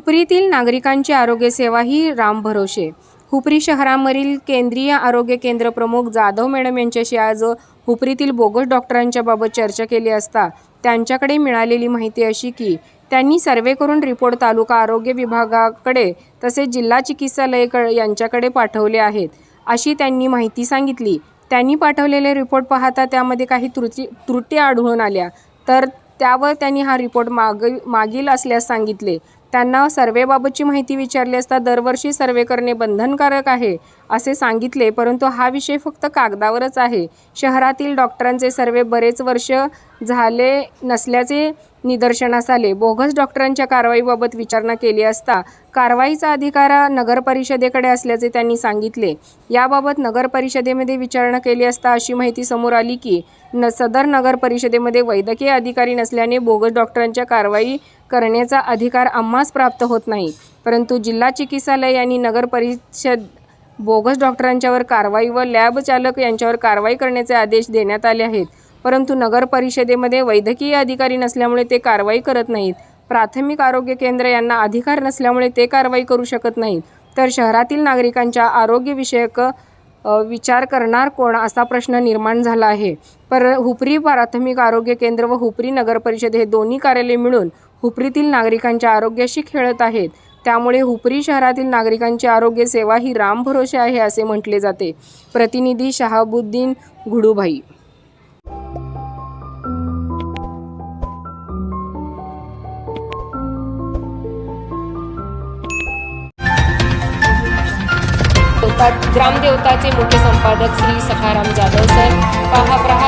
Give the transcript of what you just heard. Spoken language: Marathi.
हुपरीतील नागरिकांची आरोग्य सेवा ही राम भरोसे. हुपरी शहरामधील केंद्रीय आरोग्य केंद्र प्रमुख जाधव मॅडम यांच्याशी आज हुपरीतील बोगस डॉक्टरांच्या बाबत चर्चा केली असता त्यांच्याकडे मिळालेली माहिती अशी की त्यांनी सर्वे करून रिपोर्ट तालुका आरोग्य विभागाकडे तसेच जिल्हा चिकित्सालय क यांच्याकडे पाठवले आहेत. अशी त्यांनी माहिती सांगितली. त्यांनी पाठवलेले रिपोर्ट पाहता त्यामध्ये काही त्रुटी त्रुटी आढळून आल्या. तर त्यावर त्यांनी हा रिपोर्ट माग मागील असल्यास सांगितले. त्यांना सर्वेबाबतची माहिती विचारली असता दरवर्षी सर्वे करणे बंधनकारक आहे असे सांगितले परंतु हा विषय फक्त कागदावरच आहे. शहरातील डॉक्टरांचे सर्वे बरेच वर्ष झाले नसल्याचे निदर्शनास आले. बोगस डॉक्टरांच्या कारवाईबाबत विचारणा केली असता कारवाईचा अधिकार नगर परिषदेकडे असल्याचे त्यांनी सांगितले. याबाबत नगर परिषदेमध्ये विचारणा केली असता अशी माहिती समोर आली की न सदर नगर परिषदेमध्ये वैद्यकीय अधिकारी नसल्याने बोगस डॉक्टरांच्या कारवाई करण्याचा अधिकार आम्हास प्राप्त होत नाही. परंतु जिल्हा चिकित्सालय आणि नगर परिषद बोगस डॉक्टरांच्यावर कारवाई व लॅब चालक यांच्यावर कारवाई करण्याचे आदेश देण्यात आले आहेत. परंतु नगर परिषदेमध्ये वैद्यकीय अधिकारी नसल्यामुळे ते कारवाई करत नाहीत. प्राथमिक आरोग्य केंद्र यांना अधिकार नसल्यामुळे ते कारवाई करू शकत नाहीत. तर शहरातील नागरिकांच्या आरोग्यविषयक विचार करणार कोण असा प्रश्न निर्माण झाला आहे. पर हुपरी प्राथमिक आरोग्य केंद्र व हुपरी नगर परिषद हे दोन्ही कार्यालय मिळून हुपरीतील नागरिकांच्या आरोग्याशी खेळत आहेत. त्यामुळे हुपरी शहरातील नागरिकांची आरोग्य सेवा ही राम भरोसे आहे असे म्हटले जाते. प्रतिनिधी शहाबुद्दीन घुडूभाई ग्रामदेवताचे मुख्य संपादक श्री सखाराम जाधव सर. पहा प्रा